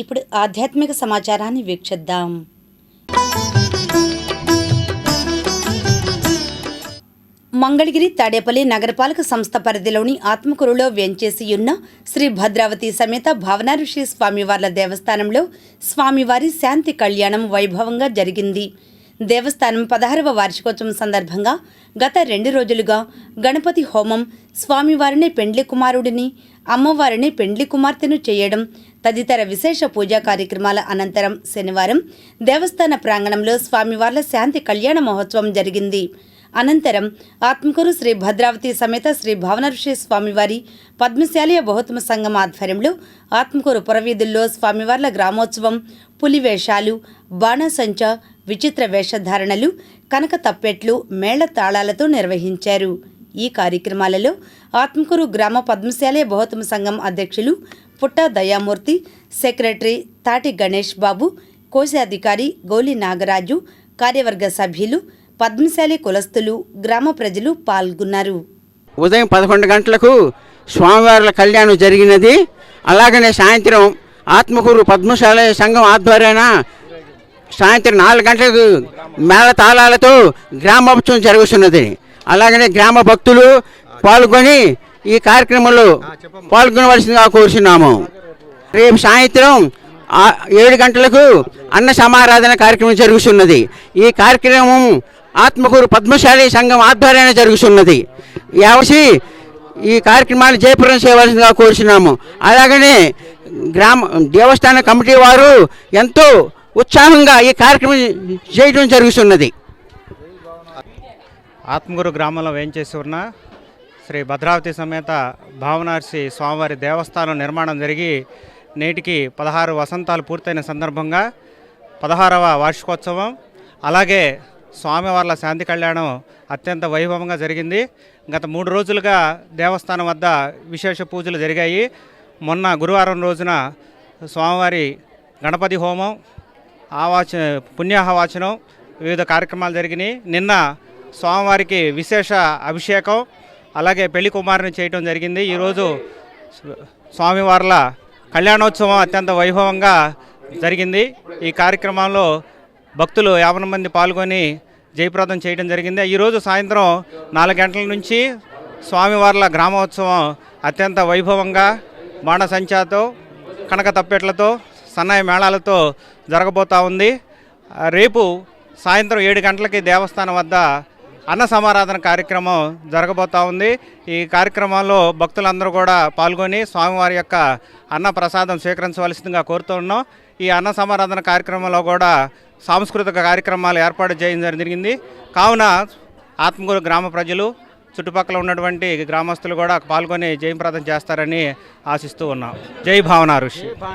ఇప్పుడు ఆధ్యాత్మిక సమాచారాన్ని వీక్షిద్దాం. మంగళగిరి తాడేపల్లి నగరపాలక సంస్థ పరిధిలోని ఆత్మకూరులో వెంచేసి ఉన్న శ్రీ భద్రావతి సమేత భావనాఋషి స్వామివార్ల దేవస్థానంలో స్వామివారి శాంతి కళ్యాణం వైభవంగా జరిగింది. దేవస్థానం పదహారవ వార్షికోత్సవం సందర్భంగా గత రెండు రోజులుగా గణపతి హోమం స్వామివారిని పెండ్లి కుమారుడిని అమ్మవారిని పెండ్లి కుమార్తెను చేయడం తదితర విశేష పూజా కార్యక్రమాల అనంతరం శనివారం దేవస్థాన ప్రాంగణంలో స్వామివార్ల శాంతి కళ్యాణ మహోత్సవం జరిగింది. అనంతరం ఆత్మకూరు శ్రీ భద్రావతి సమేత శ్రీ భావనఋషి స్వామివారి పద్మశాలియ బహుత్మ సంఘం ఆధ్వర్యంలో ఆత్మకూరు పురవీధుల్లో స్వామివార్ల గ్రామోత్సవం పులి వేషాలు బాణసంచ విచిత్ర వేషధారణలు కనక తప్పెట్లు మేళ తాళాలతో నిర్వహించారు. ఈ కార్యక్రమాలలో ఆత్మకూరు గ్రామ పద్మశాలయ బహుతమ సంఘం అధ్యక్షులు పుట్ట దయామూర్తి సెక్రటరీ తాటి గణేష్ బాబు కోశాధికారి గోలి నాగరాజు కార్యవర్గ సభ్యులు పద్మశాలి కులస్తులు గ్రామ ప్రజలు పాల్గొన్నారు. ఉదయం పదకొండు గంటలకు స్వామివార్ల కళ్యాణం జరిగినది. అలాగనే సాయంత్రం ఆత్మకూరు పద్మశాల సంఘం ఆధ్వర్యాన సాయంత్రం నాలుగు గంటలకు మేళ తాళాలతో గ్రామోత్సవం జరుగుతున్నది. అలాగనే గ్రామ భక్తులు పాల్గొని ఈ కార్యక్రమంలో పాల్గొనవలసిందిగా కోరుచున్నాము. రేపు సాయంత్రం ఏడు గంటలకు అన్న సమారాధన కార్యక్రమం జరుగుతున్నది. ఈ కార్యక్రమం ఆత్మకూరు పద్మశాలి సంఘం ఆధ్వర్యాన జరుగుతున్నది. యావసి ఈ కార్యక్రమాన్ని జయప్రదం చేయవలసిందిగా కోరుచున్నాము. అలాగనే గ్రామ దేవస్థాన కమిటీ వారు ఎంతో ఉత్సాహంగా ఈ కార్యక్రమం చేయడం జరుగుతున్నది. ఆత్మగురు గ్రామంలో వేంచేసి ఉన్న శ్రీ భద్రావతి సమేత భావనార్సి స్వామివారి దేవస్థానం నిర్మాణం జరిగి నేటికి పదహారు వసంతాలు పూర్తయిన సందర్భంగా పదహారవ వార్షికోత్సవం అలాగే స్వామివార్ల శాంతి కళ్యాణం అత్యంత వైభవంగా జరిగింది. గత మూడు రోజులుగా దేవస్థానం వద్ద విశేష పూజలు జరిగాయి. మొన్న గురువారం రోజున స్వామివారి గణపతి హోమం ఆవాచ పుణ్యాహవాచనం వివిధ కార్యక్రమాలు జరిగినాయి. నిన్న స్వామివారికి విశేష అభిషేకం అలాగే పెళ్ళి కుమారుని చేయటం జరిగింది. ఈరోజు స్వామివార్ల కళ్యాణోత్సవం అత్యంత వైభవంగా జరిగింది. ఈ కార్యక్రమంలో భక్తులు యాభై మంది పాల్గొని జయప్రదం చేయడం జరిగింది. ఈరోజు సాయంత్రం నాలుగు గంటల నుంచి స్వామివార్ల గ్రామోత్సవం అత్యంత వైభవంగా బాణసంచాతో కనక తప్పెట్లతో సన్నాయి మేళాలతో జరగబోతా ఉంది. రేపు సాయంత్రం ఏడు గంటలకి దేవస్థానం వద్ద అన్న సమారాధన కార్యక్రమం జరగబోతా ఉంది. ఈ కార్యక్రమంలో భక్తులందరూ కూడా పాల్గొని స్వామివారి యొక్క అన్న ప్రసాదం స్వీకరించవలసిందిగా కోరుతూ ఉన్నాం. ఈ అన్న సమారాధన కార్యక్రమంలో కూడా సాంస్కృతిక కార్యక్రమాలు ఏర్పాటు చేయడం జరిగింది. కావున ఆత్మకూరు గ్రామ ప్రజలు చుట్టుపక్కల ఉన్నటువంటి గ్రామస్తులు కూడా పాల్గొని జయప్రదం చేస్తారని ఆశిస్తూ ఉన్నాం. జై భావన ఋషి.